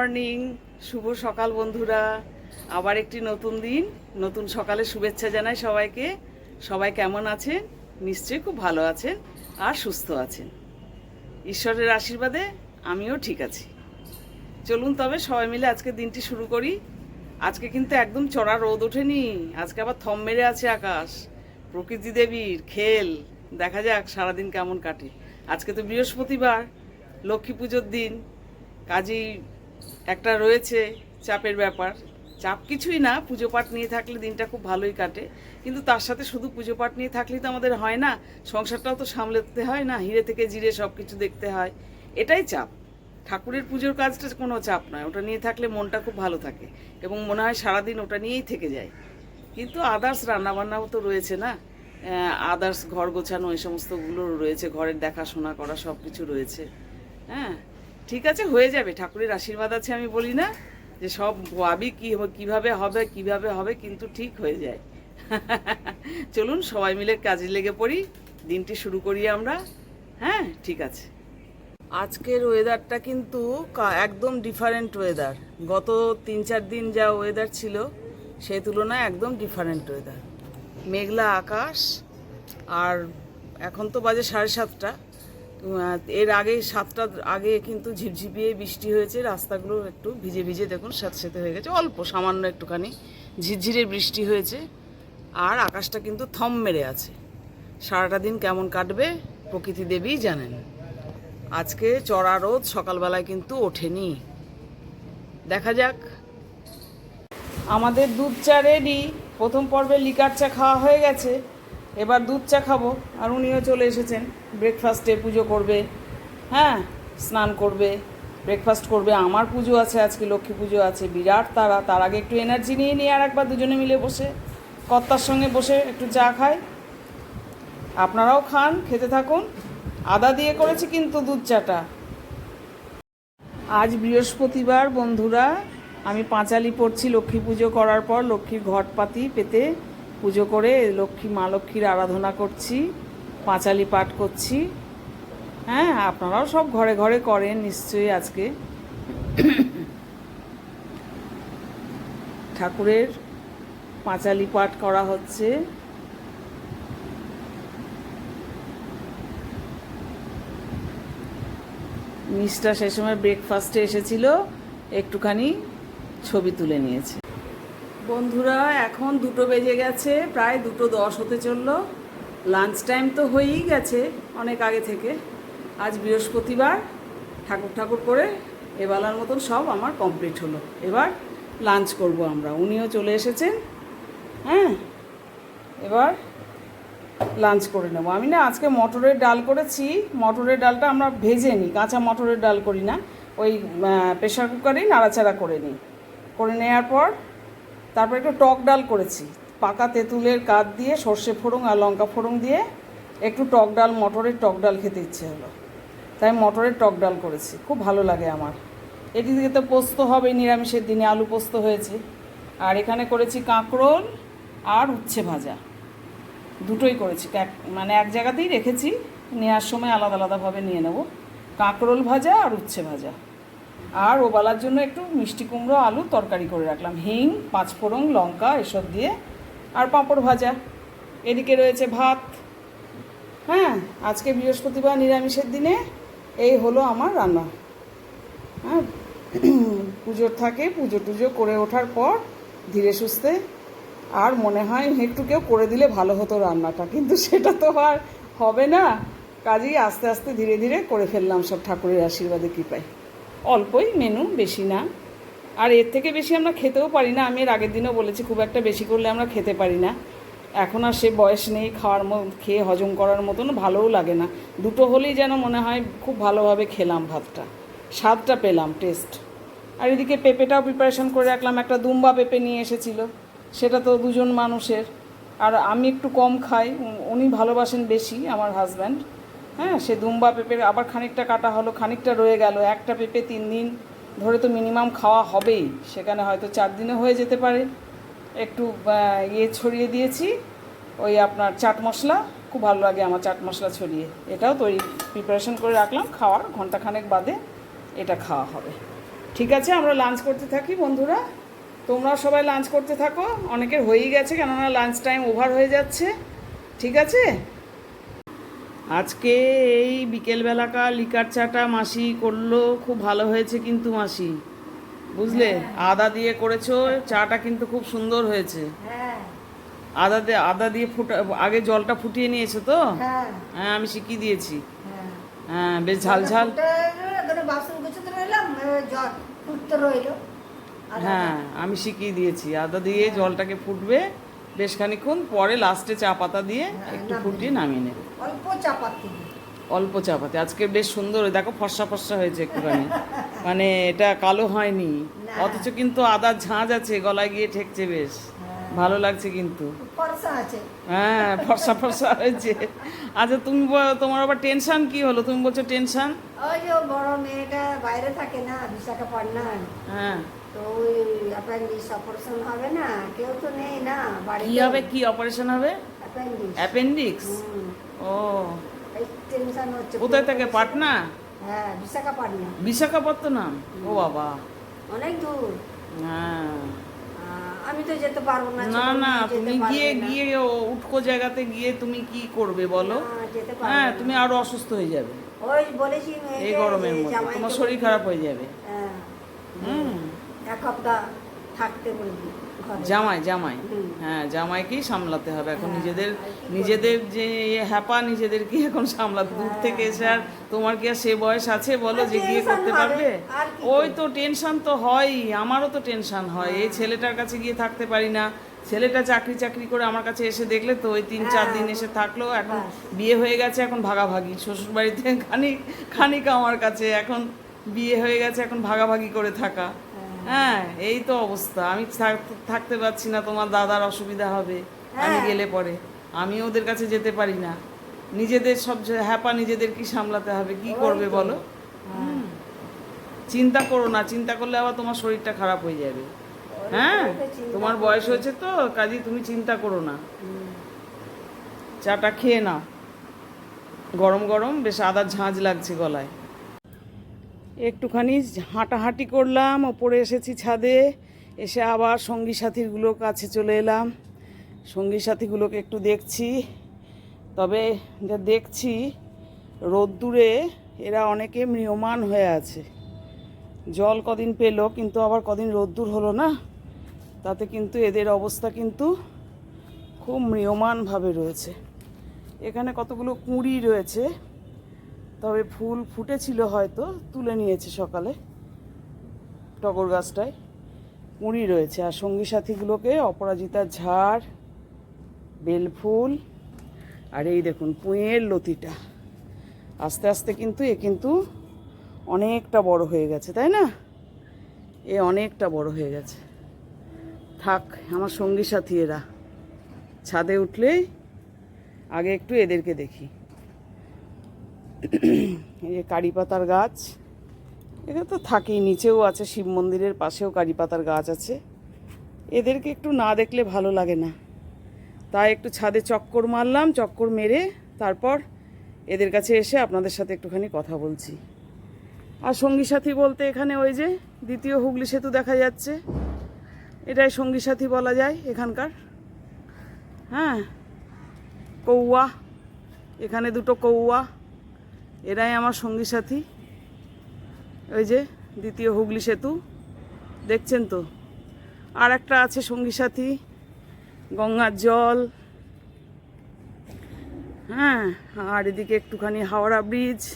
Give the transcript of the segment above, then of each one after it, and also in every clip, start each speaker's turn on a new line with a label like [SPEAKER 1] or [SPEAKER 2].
[SPEAKER 1] Morning শুভ সকাল বন্ধুরা। আবার একটি নতুন দিন, নতুন সকালে শুভেচ্ছা জানাই সবাইকে। সবাই কেমন আছেন? নিশ্চয়ই খুব ভালো আছেন আর সুস্থ আছেন। ঈশ্বরের আশীর্বাদে আমিও ঠিক আছি। চলুন তবে সবাই মিলে আজকে দিনটি শুরু করি। আজকে কিন্তু একদম চড়া রোদ ওঠেনি। আজকে আবার থম মেরে আছে আকাশ। প্রকৃতি দেবীর খেল। দেখা যাক সারাদিন কেমন কাটে। আজকে তো বৃহস্পতিবার, লক্ষ্মী পুজোর দিন। কাজেই একটা রয়েছে চাপের ব্যাপার। চাপ কিছুই না পুজো পাঠ নিয়ে থাকলে দিনটা খুব ভালোই কাটে। কিন্তু তার সাথে শুধু পুজো পাঠ নিয়ে থাকলেই তো আমাদের হয় না, সংসারটাও তো সামলাতে হয় না, হিরে থেকে জিরে সব কিছু দেখতে হয়। এটাই চাপ। ঠাকুরের পুজোর কাজটা কোনো চাপ নয়, ওটা নিয়ে থাকলে মনটা খুব ভালো থাকে এবং মনে হয় সারাদিন ওটা নিয়েই থেকে যায়। কিন্তু আদার্স রান্নাবান্নাও তো রয়েছে না? আদার্স ঘর গোছানো, এই সমস্তগুলো রয়েছে, ঘরের দেখাশোনা করা সব কিছু রয়েছে। হ্যাঁ? ঠিক আছে, হয়ে যাবে। ঠাকুরের আশীর্বাদ আছে আমি বলি না যে সব ভাবি কি কীভাবে হবে কীভাবে হবে, কিন্তু ঠিক হয়ে যায়। চলুন সবাই মিলে কাজে লেগে পড়ি, দিনটি শুরু করি আমরা। হ্যাঁ ঠিক আছে। আজকের ওয়েদারটা কিন্তু একদম ডিফারেন্ট ওয়েদার গত তিন চার দিন যা ওয়েদার ছিল সেই তুলনায় একদম ডিফারেন্ট ওয়েদার মেঘলা আকাশ, আর এখন তো বাজে সাড়ে সাতটা। এর আগে সাতটার আগে কিন্তু ঝিপঝিপিয়ে বৃষ্টি হয়েছে, রাস্তাগুলো একটু ভিজে ভিজে দেখুন স্যাঁতস্যাঁতে হয়ে গেছে, অল্প, সামান্য একটুখানি ঝিরঝিরে বৃষ্টি হয়েছে, আর আকাশটা কিন্তু থম মেরে আছে। সারাটা দিন কেমন কাটবে, প্রকৃতি দেবী জানেন। আজকে চড়া রোদ সকালবেলায় কিন্তু ওঠেনি। দেখা যাক। আমাদের দুধ চা রেডি প্রথম পর্বে লিকার চা খাওয়া হয়ে গেছে। এবার দুধ চা খাব। আর উনিও চলে এসেছেন। ব্রেকফাস্টে পুজো করবে। হ্যাঁ স্নান করবে ব্রেকফাস্ট করবে। আমার পুজো আছে, আজকে লক্ষ্মী পুজো আছে। বিরাট তারা, তার আগে একটু এনার্জি নিয়ে নিয়ে আর একবার দুজনে মিলে বসে, কর্তার সঙ্গে বসে একটু চা খাই। আপনারাও খান, খেতে থাকুন। আদা দিয়ে করেছি কিন্তু দুধ চাটা। আজ বৃহস্পতিবার, বন্ধুরা। আমি পাঁচালি পড়ছি লক্ষ্মী পুজো করার পর, লক্ষ্মীর ঘটপাতি পেতে। পুজো করে লক্ষ্মী, মা লক্ষ্মীর আরাধনা করছি, পাঁচালি পাঠ করছি। হ্যাঁ আপনারাও সব ঘরে ঘরে করেন নিশ্চয়ই আজকে। ঠাকুরের পাঁচালি পাঠ করা হচ্ছে। মিসটা সে সময় ব্রেকফাস্টে এসেছিল, একটুখানি ছবি তুলে নিয়েছে। বন্ধুরা, এখন দুটো বেজে গেছে, প্রায় দুটো দশ হতে চলল। লাঞ্চ টাইম তো হয়েই গেছে অনেক আগে থেকে। আজ বৃহস্পতিবার, ঠাকুর ঠাকুর করে এবেলার মতন সব আমার কমপ্লিট হলো। এবার লাঞ্চ করব আমরা। উনিও চলে এসেছেন হ্যাঁ? এবার লাঞ্চ করে নেব। আমি না আজকে মটরের ডাল করেছি। মটরের ডালটা আমরা ভেজে নিই। কাঁচা মটরের ডাল করি না। ওই প্রেশার কুকারেই নাড়াচাড়া করে নিই। করে নেওয়ার পর তারপর একটু টক ডাল করেছি। পাকা তেঁতুলের কাঠ দিয়ে, সর্ষে ফোড়ং আর লঙ্কা ফোড়ং দিয়ে একটু টক ডাল, মটরের টক ডাল খেতে ইচ্ছে হলো। তাই মটরের টক ডাল করেছি। খুব ভালো লাগে আমার। এটি থেকে তো পোস্ত হবে নিরামিষের দিনে আলু পোস্ত হয়েছে। আর এখানে করেছি কাঁকরোল আর উচ্ছে ভাজা। দুটোই করেছি। মানে এক জায়গাতেই রেখেছি। নেওয়ার সময় আলাদা আলাদাভাবে নিয়ে নেব। কাঁকরোল ভাজা আর উচ্ছে ভাজা। আর ওবালার জন্য একটু মিষ্টি কুমড়ো, আলু তরকারি করে রাখলাম। হিং, পাঁচফোড়ন, লঙ্কা এসব দিয়ে। আর পাঁপড় ভাজা। এদিকে রয়েছে ভাত। হ্যাঁ আজকে বৃহস্পতিবার নিরামিষের দিনে এই হলো আমার রান্না। হ্যাঁ পুজোর থাকে, পুজো টুজো করে ওঠার পর ধীরে সুস্থে। আর মনে হয় একটু কেউ করে দিলে ভালো হতো রান্নাটা, কিন্তু সেটা তো আর হবে না। কাজেই আস্তে আস্তে ধীরে ধীরে করে ফেললাম সব ঠাকুরের আশীর্বাদে কৃপায়। অল্পই মেনু, বেশি না। আর এর থেকে বেশি আমরা খেতেও পারি না। আমি এর আগের দিনও বলেছি, খুব একটা বেশি করলে আমরা খেতে পারি না। এখন আর সে বয়স নেই, খাওয়ার মতো খেয়ে হজম করার মতন ভালোও লাগে না। দুটো হলেই যেন মনে হয় খুব ভালোভাবে খেলাম ভাতটা। স্বাদটা পেলাম টেস্ট আর এদিকে পেঁপেটাও প্রিপারেশন করে রাখলাম। একটা দুম্বা পেঁপে নিয়ে এসেছিল। সেটা তো দুজন মানুষের। আর আমি একটু কম খাই, উনি ভালোবাসেন বেশি, আমার হাজব্যান্ড হ্যাঁ সে দুম্বা পেঁপের আবার খানিকটা কাটা হলো, খানিকটা রয়ে গেল, একটা পেঁপে তিন দিন ধরে তো মিনিমাম খাওয়া হবেই। সেখানে হয়তো চার দিনে হয়ে যেতে পারে। একটু ইয়ে ছড়িয়ে দিয়েছি, ওই আপনার চাট মশলা। খুব ভালো লাগে আমার চাট মশলা ছড়িয়ে। এটাও তৈরি প্রিপারেশন করে রাখলাম, খাওয়ার ঘন্টাখানেক বাদে এটা খাওয়া হবে। ঠিক আছে, আমরা লাঞ্চ করতে থাকি, বন্ধুরা। তোমরা সবাই লাঞ্চ করতে থাকো। অনেকের হয়েই গেছে, কেননা লাঞ্চ টাইম ওভার হয়ে যাচ্ছে। ঠিক আছে? আজকে এই বিকেলবেলাকা লিকার চাটা মাসি করল খুব ভালো হয়েছে কিন্তু মাসি। বুঝলে? আদা দিয়ে করেছ চাটা কিন্তু খুব সুন্দর হয়েছে।
[SPEAKER 2] হ্যাঁ।
[SPEAKER 1] আদা দিয়ে আদা দিয়ে ফুটা আগে জলটা ফুটিয়ে নিয়েছো তো?
[SPEAKER 2] হ্যাঁ।
[SPEAKER 1] হ্যাঁ আমি শিখিয়ে দিয়েছি।
[SPEAKER 2] হ্যাঁ।
[SPEAKER 1] হ্যাঁ বেশ ঝাল ঝাল। হ্যাঁ আমি শিখিয়ে দিয়েছি। আদা দিয়ে জলটাকে ফুটবে। বেশ খানিক্ষণ পরে লাস্টে চা পাতা দিয়ে একটু ফুটিয়ে নামিয়ে নেবে।
[SPEAKER 2] অল্প চা পাতি।
[SPEAKER 1] অল্প চা পাতি। আজকে বেশ সুন্দর ওই দেখো ফর্সা ফর্সা হয়েছে একটুখানি। মানে এটা কালো হয়নি। অথচ কিন্তু আদার ঝাঁজ আছে গলায় গিয়ে ঠেকছে বেশ। ভালো লাগছে কিন্তু। হ্যাঁ ফর্সা ফর্সা হয়েছে। আচ্ছা তুমি তোমার আবার টেনশন কি হলো? তুমি বলছো টেনশন
[SPEAKER 2] ওই যে বড় মেয়েটা বাইরে থাকে না বিশাখাপট্টনম
[SPEAKER 1] হ্যাঁ।
[SPEAKER 2] তো ওই অ্যাপেন্ডিক্স অপারেশন হবে না কেউ তো নেই না বাড়িতে।
[SPEAKER 1] কি হবে? কি অপারেশন হবে?
[SPEAKER 2] অ্যাপেন্ডিক্স
[SPEAKER 1] অ্যাপেন্ডিক্স ও।
[SPEAKER 2] এই টেনশন হচ্ছে।
[SPEAKER 1] কোথায় থাকে? পাটনা?
[SPEAKER 2] হ্যাঁ বিশাখাপট্টনম
[SPEAKER 1] ও বাবা।
[SPEAKER 2] অনেক দূর।
[SPEAKER 1] হ্যাঁ।
[SPEAKER 2] আমি তো যেতে পারব না
[SPEAKER 1] না না তুমি গিয়ে গিয়ে উটকো জায়গাতে গিয়ে তুমি কি করবে বলো? হ্যাঁ তুমি আরও অসুস্থ হয়ে যাবে।
[SPEAKER 2] ওই বলেছি
[SPEAKER 1] এই গরমের মধ্যে তোমার শরীর খারাপ হয়ে যাবে।
[SPEAKER 2] হ্যাঁ,
[SPEAKER 1] হুম।
[SPEAKER 2] এক সপ্তাহ থাকতে বলবি।
[SPEAKER 1] জামাই জামাই। হ্যাঁ জামাইকেই সামলাতে হবে। এখন
[SPEAKER 2] হ্যাঁ,
[SPEAKER 1] নিজেদের? নিজেদের যে ইয়ে হ্যাপা নিজেদেরকে এখন সামলাতে দূর
[SPEAKER 2] হ্যাঁ,
[SPEAKER 1] থেকে এসে আর তোমার কি আর সে বয়স আছে বলো যে গিয়ে করতে পারবে? ওই তো টেনশন তো হয়ই আমারও তো টেনশন হয়। এই ছেলেটার কাছে গিয়ে থাকতে পারি না। ছেলেটা চাকরি চাকরি করে আমার কাছে এসে দেখলে তো ওই তিন চার
[SPEAKER 2] হ্যাঁ,
[SPEAKER 1] দিন এসে থাকল। এখন বিয়ে হয়ে গেছে এখন ভাগাভাগি। শ্বশুর বাড়িতে খানিক খানিক আমার কাছে। এখন বিয়ে হয়ে গেছে এখন ভাগাভাগি করে থাকা। হ্যাঁ এই তো অবস্থা। আমি থাক- থাকতে পারছি না তোমার দাদার অসুবিধা হবে। আমি
[SPEAKER 2] হ্যাঁ।
[SPEAKER 1] গেলে পরে। আমি ওদের কাছে যেতে পারি না। নিজেদের সব হ্যাপা নিজেদের কি সামলাতে হবে। কি করবে বলো? চিন্তা করো না। চিন্তা করলে আবার তোমার শরীরটা খারাপ হয়ে যাবে। হ্যাঁ? তোমার বয়স হয়েছে তো কাজে তুমি চিন্তা করো না। চাটা খেয়ে নাও। গরম গরম বেশ আদার ঝাঁঝ লাগছে গলায়। একটুখানি হাঁটাহাঁটি করলাম, ওপরে এসেছি ছাদে, এসে আবার সঙ্গী সাথীগুলোর কাছে চলে এলাম। সঙ্গী সাথীগুলোকে একটু দেখছি। তবে যা দেখছি, রোদ্দুরে এরা অনেকে ম্রিয়মান হয়ে আছে। জল কদিন পেল, কিন্তু আবার কদিন রোদ্দুর হলো না। তাতে কিন্তু এদের অবস্থা কিন্তু খুব ম্রিয়মানভাবে রয়েছে। এখানে কতগুলো কুঁড়ি রয়েছে তবে ফুল ফুটেছিল হয়তো, তুলে নিয়েছে সকালে। টগর গাছটায় কুঁড়ি রয়েছে। আর সঙ্গী সাথীগুলোকে অপরাজিতার ঝাড়, বেলফুল, আর এই দেখুন পুঁয়ের লতিটা। আস্তে আস্তে কিন্তু এ কিন্তু অনেকটা বড় হয়ে গেছে, তাই না? এ অনেকটা বড় হয়ে গেছে। থাক, আমার সঙ্গী সাথী এরা ছাদে উঠলেই আগে একটু এদেরকে দেখি। এই যে কারি পাতার গাছ এখানে তো থাকেই, নিচেও আছে, শিব মন্দিরের পাশেও কারি পাতার গাছ আছে। এদেরকে একটু না দেখলে ভালো লাগে না। তাই একটু ছাদে চক্কর মারলাম, চক্কর মেরে তারপর এদের কাছে এসে আপনাদের সাথে একটুখানি কথা বলছি। আর সঙ্গী সাথী বলতে এখানে ওই যে দ্বিতীয় হুগলি সেতু দেখা যাচ্ছে। এটাই সঙ্গী সাথী বলা যায় এখানকার। হ্যাঁ কৌয়া, এখানে দুটো কৌয়া। এরাই আমার সঙ্গী সাথী। ওই যে দ্বিতীয় হুগলি সেতু। দেখছেন তো? আর একটা আছে সঙ্গী সাথী, গঙ্গার জল। হ্যাঁ আর এদিকে একটুখানি হাওড়া ব্রিজ।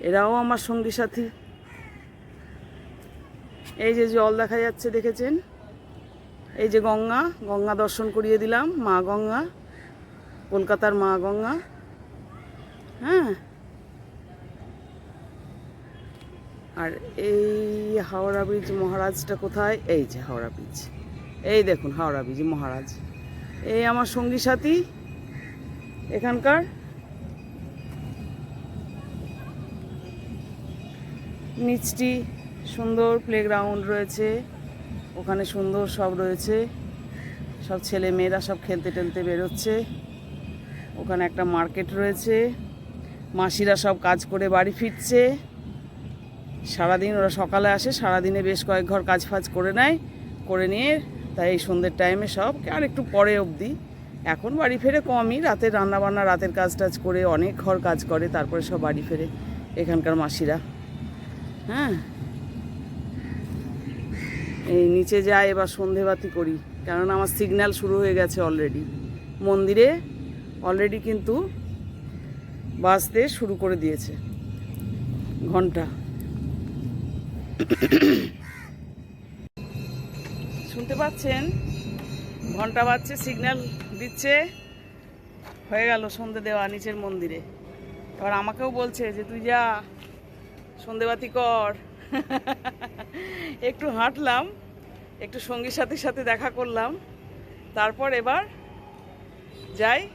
[SPEAKER 1] এরাও আমার সঙ্গী সাথী। এই যে জল দেখা যাচ্ছে, দেখেছেন? এই যে গঙ্গা গঙ্গা দর্শন করিয়ে দিলাম, মা গঙ্গা, কলকাতার মা গঙ্গা। হ্যাঁ আর এই হাওড়া ব্রিজ মহারাজটা কোথায়? এই যে হাওড়া ব্রিজ। এই দেখুন হাওড়া ব্রিজ মহারাজ। এই আমার সঙ্গী সাথী, এখানকার? নিচটি সুন্দর প্লেগ্রাউন্ড রয়েছে। ওখানে সুন্দর সব রয়েছে। সব ছেলে মেয়েরা সব খেলতে টেলতে বেরোচ্ছে। ওখানে একটা মার্কেট রয়েছে। মাসিরা সব কাজ করে বাড়ি ফিরছে। সারাদিন ওরা সকালে আসে, সারাদিনে বেশ কয়েক ঘর কাজ ফাজ করে নেয়, করে নিয়ে তাই এই সন্ধ্যের টাইমে সব, আর একটু পরে অবধি। এখন বাড়ি ফেরে কমই রাতের রান্নাবান্না, রাতের কাজ টাজ করে অনেক ঘর কাজ করে, তারপরে সব বাড়ি ফেরে এখানকার মাসিরা। হ্যাঁ? এই নিচে যাই, এবার সন্ধেবাতি করি, কেননা আমার সিগন্যাল শুরু হয়ে গেছে অলরেডি মন্দিরে অলরেডি কিন্তু বাজতে শুরু করে দিয়েছে, ঘণ্টা। শুনতে পাচ্ছেন? ঘণ্টা বাজছে সিগন্যাল দিচ্ছে। হয়ে গেল সন্ধে দেওয়া নিচের মন্দিরে। এবার আমাকেও বলছে যে, তুই যা, সন্ধেবাতি কর। একটু হাঁটলাম, একটু সঙ্গীর সাথে সাথে দেখা করলাম। তারপর এবার যাই,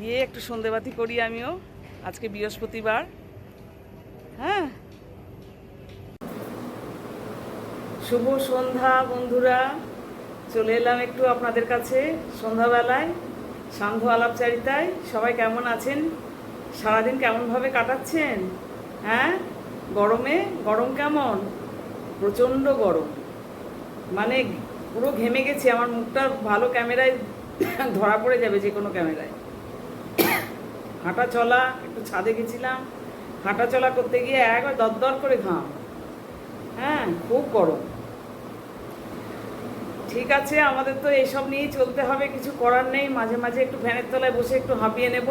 [SPEAKER 1] গিয়ে একটু সন্ধেবাতি করি আমিও। আজকে বৃহস্পতিবার। হ্যাঁ? শুভ সন্ধ্যা, বন্ধুরা। চলে এলাম একটু আপনাদের কাছে সন্ধ্যাবেলায়, সান্ধ্য আলাপচারিতায়। সবাই কেমন আছেন? সারাদিন কেমনভাবে কাটাচ্ছেন? হ্যাঁ? গরমে? গরম কেমন? প্রচণ্ড গরম। মানে পুরো ঘেমে গেছি, আমার মুখটা ভালো ক্যামেরায় ধরা পড়ে যাবে যে কোনো ক্যামেরায়। হাঁটা চলা, একটু ছাদে গেছিলাম। হাঁটা চলা করতে গিয়ে একবার দরদর করে ঘাম। হ্যাঁ? খুব গরম। ঠিক আছে, আমাদের তো এইসব নিয়েই চলতে হবে, কিছু করার নেই। মাঝে মাঝে একটু ফ্যানের তলায় বসে একটু হাঁপিয়ে নেব।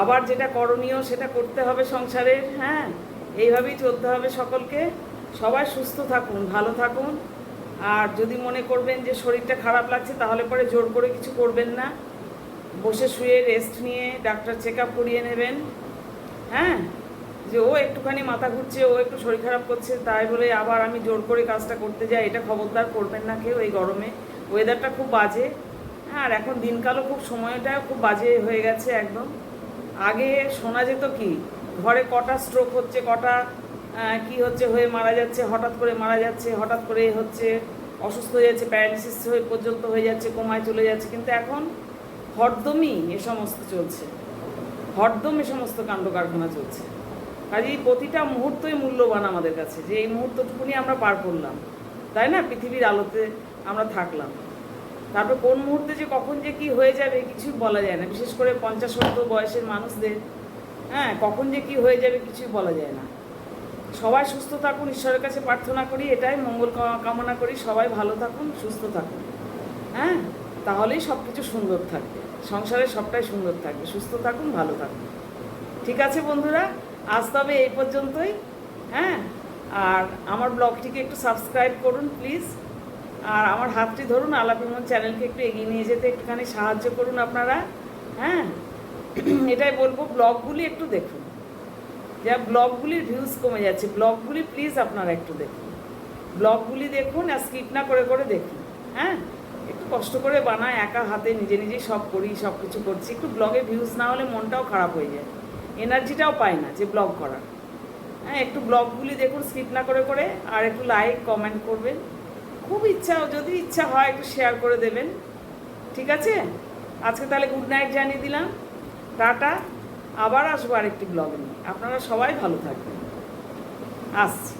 [SPEAKER 1] আবার যেটা করণীয় সেটা করতে হবে সংসারের হ্যাঁ? এইভাবেই চলতে হবে সকলকে। সবাই সুস্থ থাকুন, ভালো থাকুন। আর যদি মনে করবেন যে শরীরটা খারাপ লাগছে, তাহলে পরে জোর করে কিছু করবেন না। বসে শুয়ে রেস্ট নিয়ে ডাক্তার চেক আপ করিয়ে নেবেন। হ্যাঁ? যে ও একটুখানি মাথা ঘুরছে, ও একটু শরীর খারাপ করছে, তাই বলে আবার আমি জোর করে কাজটা করতে যাই। এটা খবরদার করবেন না কেউ এই গরমে। ওয়েদারটা খুব বাজে। হ্যাঁ আর এখন দিনকালও খুব সময়টাও খুব বাজে হয়ে গেছে একদম। আগে শোনা যেত কি, ঘরে কটা স্ট্রোক হচ্ছে, কটা কি হচ্ছে হয়ে মারা যাচ্ছে, হঠাৎ করে মারা যাচ্ছে, হঠাৎ করে হচ্ছে, অসুস্থ হয়ে যাচ্ছে প্যারালিসিস হয়ে পর্যন্ত হয়ে যাচ্ছে, কোমায় চলে যাচ্ছে। কিন্তু এখন হরদমই এ সমস্ত চলছে। হরদম এ সমস্ত কাণ্ড কারখানা চলছে। কাজেই প্রতিটা মুহূর্তই মূল্যবান আমাদের কাছে। যে এই মুহূর্তটুকুনি আমরা পার করলাম, তাই না? পৃথিবীর আলোতে আমরা থাকলাম। তারপর কোন মুহূর্তে যে কখন যে কি হয়ে যাবে কিছুই বলা যায় না। বিশেষ করে পঞ্চাশ সত্তর বয়সের মানুষদের হ্যাঁ কখন যে কি হয়ে যাবে কিছুই বলা যায় না। সবাই সুস্থ থাকুন, ঈশ্বরের কাছে প্রার্থনা করি, এটাই মঙ্গল কামনা করি, সবাই ভালো থাকুন, সুস্থ থাকুন। হ্যাঁ তাহলেই সব কিছু সুন্দর থাকবে। সংসারে সবটাই সুন্দর থাকবে। সুস্থ থাকুন, ভালো থাকুন। ঠিক আছে বন্ধুরা? আজ তবে এই পর্যন্তই হ্যাঁ? আর আমার ব্লগটিকে একটু সাবস্ক্রাইব করুন প্লিজ আর আমার হাতটি ধরুন আলাপিমন চ্যানেলকে একটু এগিয়ে নিয়ে যেতে একটুখানি সাহায্য করুন আপনারা হ্যাঁ? এটাই বলব, ব্লগগুলি একটু দেখুন। যা ব্লগগুলির ভিউজ কমে যাচ্ছে, ব্লগগুলি প্লিজ আপনারা একটু দেখুন। ব্লগগুলি দেখুন আর স্কিপ না করে করে দেখুন হ্যাঁ? একটু কষ্ট করে বানায়, একা হাতে নিজে নিজেই সব করি সব কিছু করছি, একটু ব্লগে ভিউজ না হলে মনটাও খারাপ হয়ে যায়। এনার্জিটাও পায় না যে ব্লগ করার। হ্যাঁ একটু ব্লগগুলি দেখুন, স্কিপ না করে করে, আর একটু লাইক কমেন্ট করবেন। খুব ইচ্ছা, যদি ইচ্ছা হয়, একটু শেয়ার করে দেবেন। ঠিক আছে? আজকে তাহলে গুড নাইট জানিয়ে দিলাম। টাটা। আবার আসব আরেকটি ব্লগ নিয়ে। আপনারা সবাই ভালো থাকবেন। আসছি।